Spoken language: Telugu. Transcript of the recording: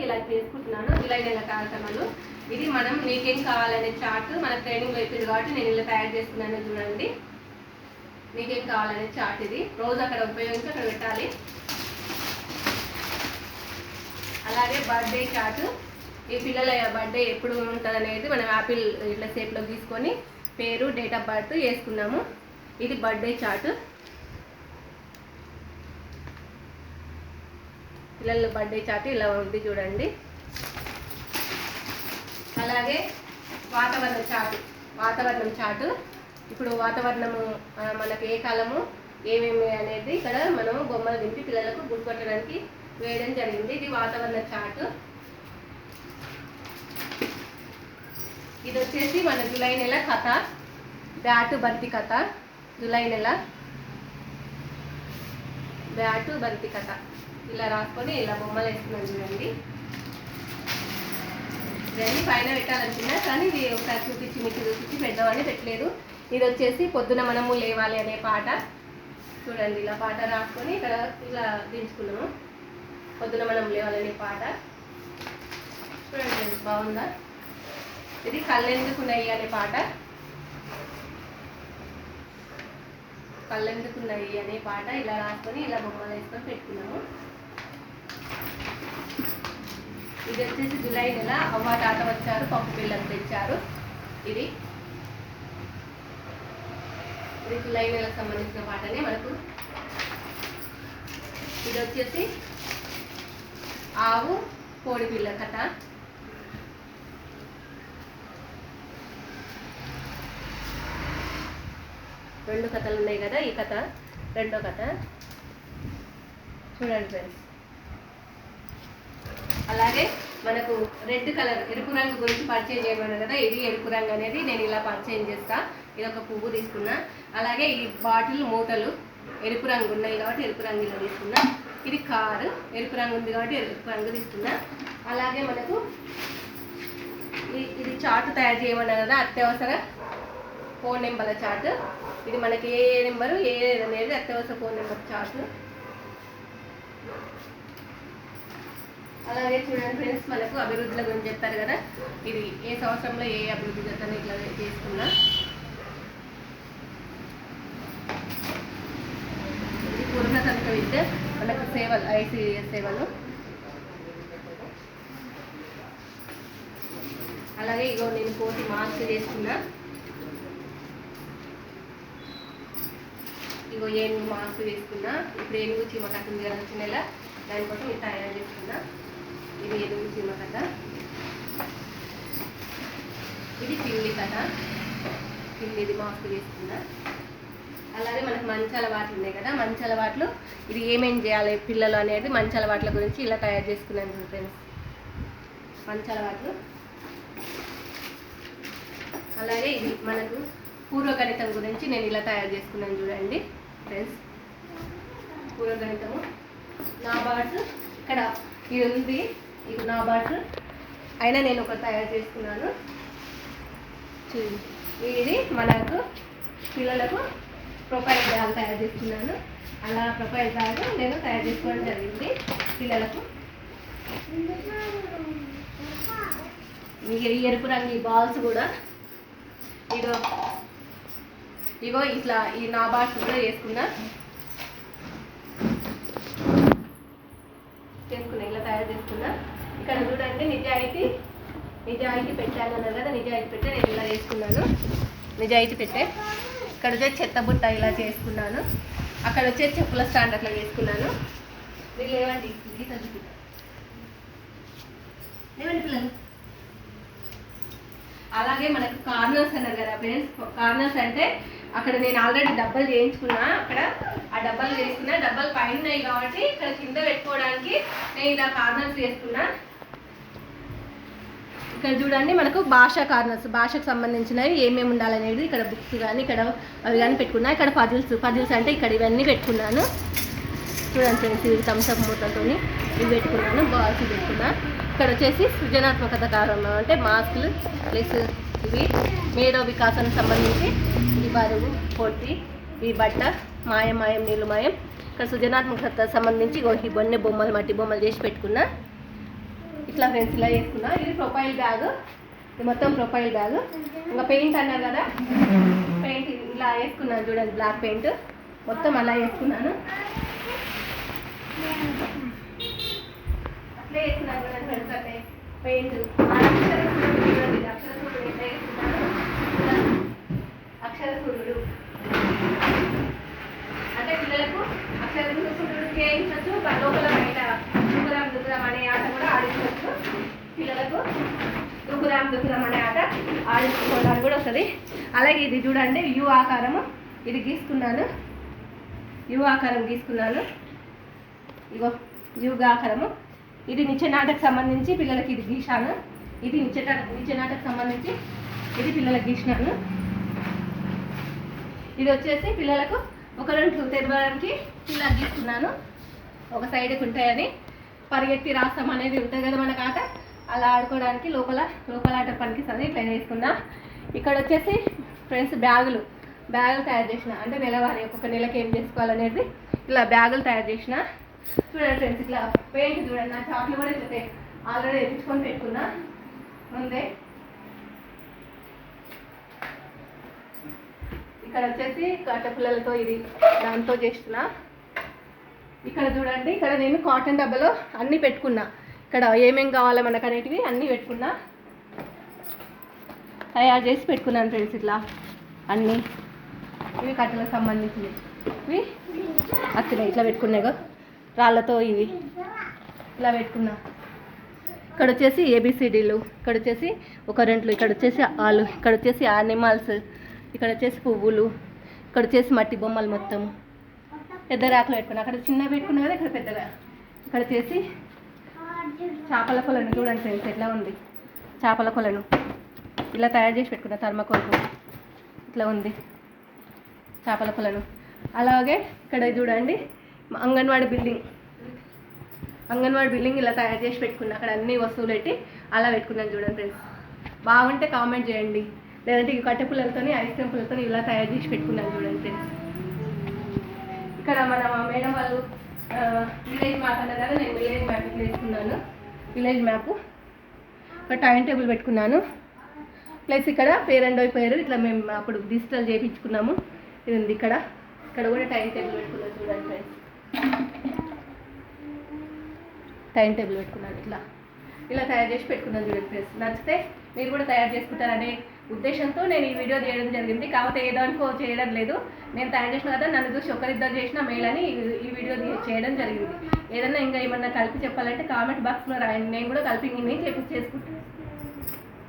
ఇలా చేసుకుంటున్నాను. ఇలా నెల కార్యక్రమాలు. ఇది మనం నీకేం కావాలనే చార్ట్ మన ట్రైనింగ్ అయిపోయింది కాబట్టి నేను ఇలా తయారు చేసుకున్నాను చూడండి. నీకేం కావాలనే చార్ట్ ఇది. రోజు అక్కడ ఉపయోగించి అక్కడ పెట్టాలి. అలాగే బర్త్డే చార్ట్. ఈ పిల్లల బర్త్డే ఎప్పుడు ఉంటుంది అనేది మనం యాపిల్ ఇట్లా షేప్లో తీసుకొని పేరు డేట్ ఆఫ్ బర్త్ వేసుకున్నాము. ఇది బర్త్డే చార్ట్. పిల్లల బర్త్డే చార్ట్ ఇలా ఉంది చూడండి. అలాగే వాతావరణం చార్ట్ వాతావరణం చార్ట్ ఇప్పుడు వాతావరణము మనకు మనకి ఏ కాలము ఏమేమి అనేది ఇక్కడ మనం బొమ్మలు దింపి పిల్లలకు గుర్తుపట్టడానికి వేయడం జరిగింది. ఇది వాతావరణ చార్ట్ ఇది వచ్చేసి మన జూలై నెల కథ బ్యాటు బంతి కథ. జూలై నెల బ్యాటు బంతి కథ. ఇలా రాసుకొని ఇలా బొమ్మలు వేసుకున్నాను చూడండి. ఇవన్నీ పైన పెట్టాలనుకున్నా కానీ ఇది ఒకసారి చూపించి మీకు చూపించి పెద్దవాడిని పెట్టలేదు. ఇది వచ్చేసి పొద్దున మనము లేవాలి అనే పాట. చూడండి ఇలా పాట రాసుకొని ఇక్కడ ఇలా దించుకున్నాము. పొద్దున మనం లేవాలనే పాట. చూడండి బాగుందా? ఇది కళ్ళెందుకున్నాయి అనే పాట. కళ్ళెందుకున్నాయి అనే పాట. ఇలా రాసుకొని ఇలా బొమ్మలు వేసుకొని పెట్టుకున్నాము. ఇది వచ్చేసి జూలై నెల. అవ్వ తాత వచ్చారు పప్పు పిల్లలు తెచ్చారు. ఇది. ఇది జూలై నెలకు సంబంధించిన పాటనే మనకు. ఇది వచ్చేసి ఆవు కోడి పిల్ల కథ. రెండు కథలు ఉన్నాయి కదా ఈ కథ. రెండో కథ. చూడండి ఫ్రెండ్స్. అలాగే మనకు రెడ్ కలర్ ఎరుపు రంగు గురించి పరిచయం చేయబడింది కదా ఇది ఎరుపు రంగు అనేది నేను ఇలా పరిచయం చేస్తా. ఇది ఒక పువ్వు తీసుకున్నా. అలాగే ఈ బాటిల్ మూటలు ఎరుపు రంగు ఉన్నాయి కాబట్టి ఎరుపు రంగు ఇలా తీసుకున్నా. ఇది కారు ఎరుపు రంగు ఉంది కాబట్టి ఎరుపు రంగు తీసుకున్నా. అలాగే మనకు ఇది చార్ట్ తయారు చేయమన్నా కదా అత్యవసర ఫోన్ నెంబర్ల చార్ట్. ఇది మనకి ఏ ఏ నెంబరు ఏ అనేది అత్యవసర ఫోన్ నెంబర్ చార్ట్. అలాగే చూడండి ఫ్రెండ్స్ మనకు అభివృద్ధుల గురించి చెప్పారు కదా. ఇది ఏ సంవత్సరంలో ఏ అభివృద్ధి జరుగుతుంది ఇట్లా చేసుకున్నా? ఇది పూర్ణతంత్ర విద్య మనకు సేవలు ఐసీఎస్ సేవలు. అలాగే ఇగో నేను కోటి మార్క్స్ చేసుకున్నా. ఇగో ఏనుగు మార్క్స్ వేసుకున్నా ఇప్పుడు ఏనుగు చీమ కదా వచ్చిన నెల దానికోసం ఇది తయారు చేసుకున్నా. ఇది ఏనుగు చీమ కథ. ఇది పిల్లి కథ. పిల్లిది మాస్క్ వేసుకున్నా అలాగే మనకు మంచి అలవాట్లు ఉన్నాయి కదా. మంచి అలవాట్లు ఇది ఏమేం చేయాలి పిల్లలు అనేది మంచి అలవాట్ల గురించి ఇలా తయారు చేసుకున్నాను ఫ్రెండ్స్. మంచి అలవాట్లు. అలాగే ఇది మనకు పూర్వగణితం గురించి నేను ఇలా తయారు చేసుకున్నాను చూడండి ఫ్రెండ్స్. పూర్వగణితము. నా బాట్ ఇక్కడ ఇది ఉంది. ఇది నా బాట్ అయినా నేను ఒకటి తయారు చేసుకున్నాను. ఇది మనకు పిల్లలకు ప్రొఫైల్ బ్యాగ్ తయారు చేసుకున్నాను అలా ప్రొఫైల్ బ్యాగ్ నేను తయారు చేసుకోవడం జరిగింది పిల్లలకు. మీకు ఎరుపు రంగు ఈ బాల్స్ కూడా. ఇగో. ఇగో ఇట్లా ఈ నా బాక్స్ కూడా చేసుకున్నా చేసుకున్నా ఇలా తయారు చేసుకున్నా ఇక్కడ చూడండి నిజాయితీ. నిజాయితీ పెట్టాను అన్నారు కదా నిజాయితీ పెట్టే నేను ఇలా చేసుకున్నాను. నిజాయితీ పెట్టే. ఇక్కడ వచ్చే చెత్త బుట్ట ఇలా చేసుకున్నాను. అక్కడ వచ్చే చెప్పుల స్టాండ్ అట్లా చేసుకున్నాను. మీరు ఏమండి గీత చూపిద్దాం. పిల్లలు. అలాగే మనకు కార్నర్స్ అన్నారు కదా ఫ్రెండ్స్. కార్నర్స్ అంటే అక్కడ నేను ఆల్రెడీ డబ్బాలు చేయించుకున్నా. అక్కడ ఆ డబ్బాలు చేసుకున్నా. డబ్బాలు పైన ఉన్నాయి కాబట్టి ఇక్కడ కింద పెట్టుకోవడానికి నేను ఇలా కార్నర్స్ చేసుకున్నా. ఇక్కడ చూడండి మనకు భాషా కార్నర్స్ భాషకు సంబంధించినవి ఏమేమి ఉండాలనేది ఇక్కడ బుక్స్ కానీ ఇక్కడ అవి కానీ పెట్టుకున్నా ఇక్కడ పజిల్స్ పజిల్స్ అంటే ఇక్కడ ఇవన్నీ పెట్టుకున్నాను. చూడండి ఫ్రెండ్స్ ఇవి థమ్స్అప్ మూతలతో ఇవి పెట్టుకున్నాను బాల్స్ పెట్టుకున్నా. ఇక్కడ వచ్చేసి సృజనాత్మకత కారణం అంటే మాస్కులు ప్లస్ ఇవి మేధో వికాసానికి సంబంధించి ఈ బరువు పొట్టి ఈ బట్ట మాయం మాయం నీళ్ళు మాయం. ఇక్కడ సృజనాత్మకత సంబంధించి ఈ బొన్నె బొమ్మలు మట్టి బొమ్మలు చేసి పెట్టుకున్నా. ఇట్లా ఫ్రెండ్స్ ఇలా వేసుకున్నా ఇది ప్రొఫైల్ బ్యాగ్. ఇది మొత్తం ప్రొఫైల్ బ్యాగ్. ఇంకా పెయింట్ అన్నారు కదా. పెయింట్ ఇలా వేసుకున్నాను చూడండి బ్లాక్ పెయింట్. మొత్తం అలా వేసుకున్నాను. అట్లే వేసుకున్నాను చూడండి ఫ్రెండ్స్ అట్లే పెయింట్ చూడండి అక్షర సూర్యుడు ఎట్లా వేసుకున్నాను ఇలా అక్షర సూర్యుడు అంటే పిల్లలకు అక్షర సూర్యుడు చేయించవచ్చు లోపల బయట దుగ్గురాం దుగ్గురాం అనే ఆట కూడా ఆడించవచ్చు పిల్లలకు దుగ్గురాం దుగ్గురాం అనే ఆట ఆడించుకోవడానికి కూడా వస్తుంది. అలాగే ఇది చూడండి యు ఆకారము. ఇది గీసుకున్నాను. యు ఆకారం గీసుకున్నాను. ఇగో యుగ ఆకారము. ఇది నిచ్చెనాటకు సంబంధించి పిల్లలకి ఇది గీశాను. ఇది నిచ్చెట నిచ్చెనాటకు సంబంధించి ఇది పిల్లలకు గీసినాను. ఇది వచ్చేసి పిల్లలకు ఒక రెండు తెరవడానికి ఇలా గీస్తున్నాను ఒక సైడ్కి ఉంటాయని. పరిగెత్తి రాస్తాం అనేది ఉంటుంది కదా మనకు ఆట అలా ఆడుకోవడానికి లోపల లోపల ఆట పనికిస్తుంది. ఇట్లా వేసుకున్నా. ఇక్కడ వచ్చేసి ఫ్రెండ్స్ బ్యాగులు. బ్యాగులు తయారు చేసిన. అంటే నెలవారి ఒక్కొక్క నెలకి ఏం చేసుకోవాలనేది ఇట్లా బ్యాగులు తయారు చేసిన. చూడండి ఫ్రెండ్స్ ఇట్లా పెయింట్ చూడండి. నా చాట్లు కూడా ఇట్లా ఆల్రెడీ తెప్పించుకొని పెట్టుకున్నా. ముందే. ఇక్కడ వచ్చేసి కట్టపుల్లలతో ఇది దాంతో చేస్తున్నా ఇక్కడ చూడండి ఇక్కడ నేను కాటన్ డబ్బాలో అన్నీ పెట్టుకున్నా. ఇక్కడ ఏమేం కావాలో మనకు అనేటివి అన్నీ పెట్టుకున్నా తయారు చేసి పెట్టుకున్నాను ఫ్రెండ్స్ ఇట్లా అన్నీ. ఇవి కట్టెలకు సంబంధించినవి. ఇవి అక్కడ ఇట్లా పెట్టుకున్నాయి రాళ్ళతో ఇవి ఇలా పెట్టుకున్నా. ఇక్కడ వచ్చేసి ఏబిసిడీలు ఇక్కడ వచ్చేసి ఒక రెంట్లు ఇక్కడ వచ్చేసి ఆలు ఇక్కడ వచ్చేసి యానిమల్స్ ఇక్కడ వచ్చేసి పువ్వులు ఇక్కడ వచ్చేసి మట్టి బొమ్మలు మొత్తం. పెద్ద రాకలు పెట్టుకున్నా. అక్కడ చిన్న పెట్టుకున్నా కదా ఇక్కడ పెద్దగా. ఇక్కడ వచ్చేసి చేపల కొలను చూడండి ఫ్రెండ్స్ ఎట్లా ఉంది? చేపల కొలను. ఇలా తయారు చేసి పెట్టుకున్నా థర్మకోల్కు ఇట్లా ఉంది. చేపల కొలను. అలాగే ఇక్కడ చూడండి అంగన్వాడీ బిల్డింగ్. అంగన్వాడీ బిల్డింగ్ ఇలా తయారు చేసి పెట్టుకున్నా అక్కడ అన్ని వస్తువులు పెట్టి అలా పెట్టుకున్నాను చూడండి ఫ్రెండ్స్. బాగుంటే కామెంట్ చేయండి. లేదంటే ఈ కట్టె పుల్లలతోని ఐస్ క్రీమ్ పుల్లలతో ఇలా తయారు చేసి పెట్టుకున్నాను చూడండి ఫ్రెండ్స్. ఇక్కడ మన మేడం వాళ్ళు విలేజ్ మ్యాప్ అన్నారు కదా నేను విలేజ్ మ్యాప్ ఇట్లా వేసుకున్నాను విలేజ్ మ్యాప్ ఇక్కడ టైం టేబుల్ పెట్టుకున్నాను. ప్లస్ ఇక్కడ పేరెంట్ అయిపోయారు పేరు ఇట్లా మేము అప్పుడు డిజిటల్ చేయించుకున్నాము. ఇది ఉంది ఇక్కడ. ఇక్కడ కూడా టైం టేబుల్ పెట్టుకున్నాను చూడండి ఫ్రెండ్స్ టైం టేబుల్ పెట్టుకున్నాను ఇట్లా. ఇలా తయారు చేసి పెట్టుకున్నాను చూడండి ఫ్రెండ్స్. నచ్చితే మీరు కూడా తయారు చేసుకుంటారనే ఉద్దేశంతో నేను ఈ వీడియో చేయడం జరిగింది. కాకపోతే ఏదానికో చేయడం లేదు. నేను తయారు చేసిన కదా నన్ను చూసి ఒకరిద్దరు చేసిన మెయిల్ అని ఈ- వీడియో చేయడం జరిగింది. ఏదన్నా ఇంకా ఏమన్నా కలిపి చెప్పాలంటే కామెంట్ బాక్స్లో రాయండి. నేను కూడా కలిపి నేను చెప్పి చేసుకుంటాను